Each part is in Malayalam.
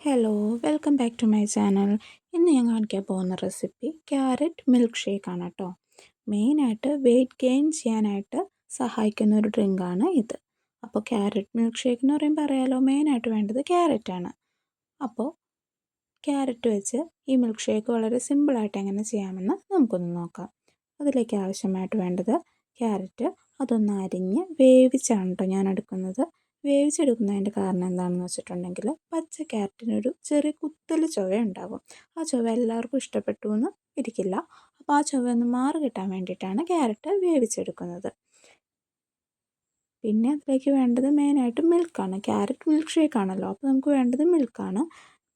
Hello welcome back to my channel ഇന്ന് ഞാൻ കാണിക്കാൻ പോകുന്ന റെസിപ്പി ക്യാരറ്റ് മിൽക്ക് ഷേക്ക് ഷേക്കാണ് കേട്ടോ മെയിനായിട്ട് വെയിറ്റ് ഗെയിൻ ചെയ്യാനായിട്ട് സഹായിക്കുന്ന ഒരു ഡ്രിങ്കാണ് ഇത്. അപ്പോൾ ക്യാരറ്റ് മിൽക്ക് ഷേക്ക് എന്ന് പറയുമ്പോൾ അറിയാലോ മെയിനായിട്ട് വേണ്ടത് ക്യാരറ്റാണ് അപ്പോൾ ക്യാരറ്റ് വെച്ച് ഈ മിൽക്ക് ഷേക്ക് വളരെ സിമ്പിളായിട്ട് എങ്ങനെ ചെയ്യാമെന്ന് നമുക്കൊന്ന് നോക്കാം. അതിലേക്ക് ആവശ്യമായിട്ട് വേണ്ടത് ക്യാരറ്റ് അതൊന്ന് അരിഞ്ഞ് വേവിച്ചാണ് കേട്ടോ ഞാൻ എടുക്കുന്നത്. വേവിച്ചെടുക്കുന്നതിന്റെ കാരണം എന്താണെന്ന് വെച്ചിട്ടുണ്ടെങ്കിൽ പച്ച ക്യാരറ്റിനൊരു ചെറിയ കുത്തൽ ചുവ ഉണ്ടാകും ആ ചുവ എല്ലാവർക്കും ഇഷ്ടപ്പെട്ടു എന്ന് ഇരിക്കില്ല. അപ്പോൾ ആ ചുവ ഒന്ന് മാറി കിട്ടാൻ വേണ്ടിയിട്ടാണ് ക്യാരറ്റ് വേവിച്ചെടുക്കുന്നത്. പിന്നെ അതിലേക്ക് വേണ്ടത് മെയിനായിട്ട് മിൽക്കാണ് ക്യാരറ്റ് മിൽക്ക് ഷേക്ക് ആണല്ലോ. അപ്പോൾ നമുക്ക് വേണ്ടത് മിൽക്കാണ്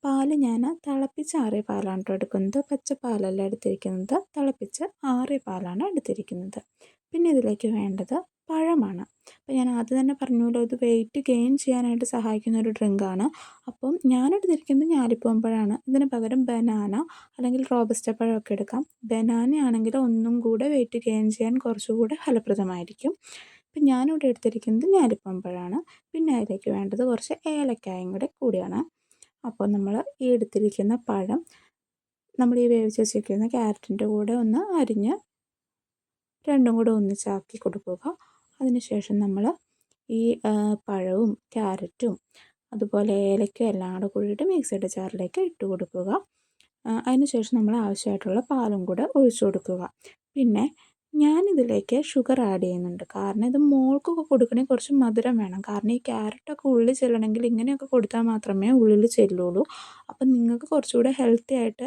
പാൽ ഞാൻ തിളപ്പിച്ച് ആറിയ പാലാണ് കേട്ടോ എടുക്കുന്നത്. പച്ച പാലല്ല എടുത്തിരിക്കുന്നത്. തിളപ്പിച്ച് ആറിയ പാലാണ് എടുത്തിരിക്കുന്നത്. പിന്നെ ഇതിലേക്ക് വേണ്ടത് പഴമാണ്. അപ്പോൾ ഞാൻ ആദ്യം തന്നെ പറഞ്ഞല്ലോ ഇത് വെയിറ്റ് ഗെയിൻ ചെയ്യാനായിട്ട് സഹായിക്കുന്ന ഒരു ഡ്രിങ്കാണ് അപ്പം ഞാനെടുത്തിരിക്കുന്നത് ഞാലിപ്പൂവമ്പഴമാണ് ഇതിന് പകരം ബനാന അല്ലെങ്കിൽ റോബസ്റ്റ പഴമൊക്കെ എടുക്കാം. ബനാന ആണെങ്കിൽ ഒന്നും കൂടെ വെയിറ്റ് ഗെയിൻ ചെയ്യാൻ കുറച്ചുകൂടെ ഫലപ്രദമായിരിക്കും. അപ്പം ഞാനിവിടെ എടുത്തിരിക്കുന്നത് ഞാലിപ്പൂവമ്പഴമാണ് പിന്നെ അതിലേക്ക് വേണ്ടത് കുറച്ച് ഏലക്കായും കൂടെ കൂടിയാണ്. അപ്പോൾ നമ്മൾ ഈ എടുത്തിരിക്കുന്ന പഴം നമ്മൾ ഈ വേവിച്ച് വെച്ചിരിക്കുന്ന ക്യാരറ്റിന്റെ കൂടെ ഒന്ന് അരിഞ്ഞ് രണ്ടും കൂടെ ഒന്നിച്ചാക്കി കൊടുക്കുക. അതിനുശേഷം നമ്മൾ ഈ പഴവും ക്യാരറ്റും അതുപോലെ ഏലക്കയും എല്ലാം കൂടെ കൂടിയിട്ട് മിക്സിയുടെ ചാറിലേക്ക് ഇട്ട് കൊടുക്കുക. അതിനുശേഷം നമ്മൾ ആവശ്യമായിട്ടുള്ള പാലും കൂടെ ഒഴിച്ചു കൊടുക്കുക. പിന്നെ ഞാനിതിലേക്ക് ഷുഗർ ആഡ് ചെയ്യുന്നുണ്ട്. കാരണം ഇത് മോൾക്കൊക്കെ കൊടുക്കണമെങ്കിൽ കുറച്ച് മധുരം വേണം. കാരണം ഈ ക്യാരറ്റൊക്കെ ഉള്ളിൽ ചെല്ലണമെങ്കിൽ ഇങ്ങനെയൊക്കെ കൊടുത്താൽ മാത്രമേ ഉള്ളിൽ ചെല്ലുള്ളൂ. അപ്പം നിങ്ങൾക്ക് കുറച്ചുകൂടെ ഹെൽത്തി ആയിട്ട്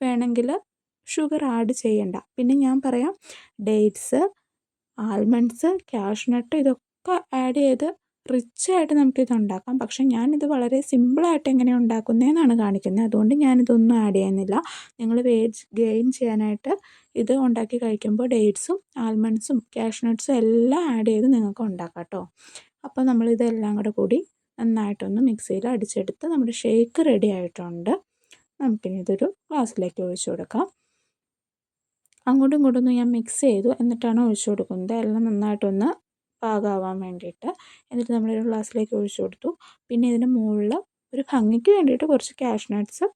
വേണമെങ്കിൽ ഷുഗർ ആഡ് ചെയ്യണ്ട. പിന്നെ ഞാൻ പറയാം ഡേറ്റ്സ് ആൽമണ്ട്സ് ക്യാഷ്നട്ട് ഇതൊക്കെ ആഡ് ചെയ്ത് റിച്ചായിട്ട് നമുക്കിത് ഉണ്ടാക്കാം. പക്ഷെ ഞാനിത് വളരെ സിമ്പിളായിട്ട് എങ്ങനെ ഉണ്ടാക്കുന്നതെന്നാണ് കാണിക്കുന്നത്. അതുകൊണ്ട് ഞാനിതൊന്നും ആഡ് ചെയ്യുന്നില്ല. നിങ്ങൾ വെയിറ്റ് ഗെയിൻ ചെയ്യാനായിട്ട് ഇത് ഉണ്ടാക്കി കഴിക്കുമ്പോൾ ഡേറ്റ്സും ആൽമണ്ട്സും ക്യാഷ്നട്ട്സും എല്ലാം ആഡ് ചെയ്ത് നിങ്ങൾക്ക് ഉണ്ടാക്കാം കേട്ടോ അപ്പോൾ നമ്മളിതെല്ലാം കൂടെ കൂടി നന്നായിട്ടൊന്ന് മിക്സിയിൽ അടിച്ചെടുത്ത് നമ്മുടെ ഷേക്ക് റെഡി ആയിട്ടുണ്ട്. നമുക്കിനി ഇതൊരു ഗ്ലാസ്സിലേക്ക് ഒഴിച്ചു കൊടുക്കാം. അങ്ങോട്ടും ഇങ്ങോട്ടും ഒന്ന് ഞാൻ മിക്സ് ചെയ്തു. എന്നിട്ടാണ് ഒഴിച്ചു കൊടുക്കുന്നത്. എല്ലാം നന്നായിട്ടൊന്ന് പാകമാവാൻ വേണ്ടിയിട്ട്. എന്നിട്ട് നമ്മളൊരു ഗ്ലാസ്സിലേക്ക് ഒഴിച്ചു കൊടുത്തു. പിന്നെ ഇതിന്റെ മുകളിൽ ഒരു ഭംഗിക്ക് വേണ്ടിയിട്ട് കുറച്ച് ക്യാഷ് നട്ട്സ്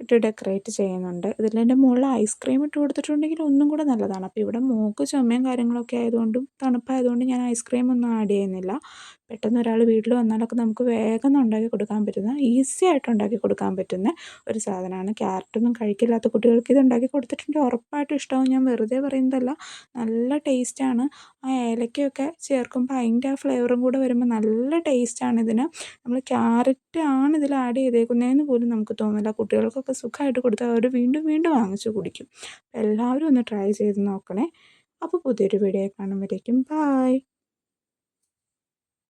ഇട്ട് ഡെക്കറേറ്റ് ചെയ്യുന്നുണ്ട്. ഇതിലെന്റെ മുകളിൽ ഐസ്ക്രീം ഇട്ട് കൊടുത്തിട്ടുണ്ടെങ്കിൽ ഒന്നും കൂടെ നല്ലതാണ്. അപ്പോൾ ഇവിടെ മൂക്ക് ചുമയും കാര്യങ്ങളൊക്കെ ആയതുകൊണ്ടും തണുപ്പായതുകൊണ്ട് ഞാൻ ഐസ്ക്രീം ഒന്നും ആഡ് ചെയ്യുന്നില്ല. പെട്ടെന്ന് ഒരാൾ വീട്ടിൽ വന്നാലൊക്കെ നമുക്ക് വേഗം ഉണ്ടാക്കി കൊടുക്കാൻ പറ്റുന്ന ഈസി ആയിട്ട് ഉണ്ടാക്കി കൊടുക്കാൻ പറ്റുന്ന ഒരു സാധനമാണ്. ക്യാരറ്റൊന്നും കഴിക്കില്ലാത്ത കുട്ടികൾക്ക് ഇത് ഉണ്ടാക്കി കൊടുത്തിട്ടുണ്ട്. ഉറപ്പായിട്ടും ഇഷ്ടമാവും ഞാൻ വെറുതെ പറയുന്നതല്ല. നല്ല ടേസ്റ്റാണ് ആ ഏലക്കയൊക്കെ ചേർക്കുമ്പോൾ അതിന്റെ ആ ഫ്ലേവറും കൂടെ വരുമ്പോൾ നല്ല ടേസ്റ്റാണ് ഇതിന്. നമ്മൾ ക്യാരറ്റ് ആണ് ഇതിൽ ആഡ് ചെയ്തേക്കുന്നതെന്ന് പോലും നമുക്ക് തോന്നില്ല കുട്ടികൾക്കൊക്കെ സുഖമായിട്ട് കൊടുത്താൽ അവർ വീണ്ടും വീണ്ടും വാങ്ങിച്ചു കുടിക്കും. എല്ലാവരും ഒന്ന് ട്രൈ ചെയ്ത് നോക്കണേ. അപ്പോൾ പുതിയൊരു വീഡിയോ കാണുമ്പോഴേക്കും ബായ്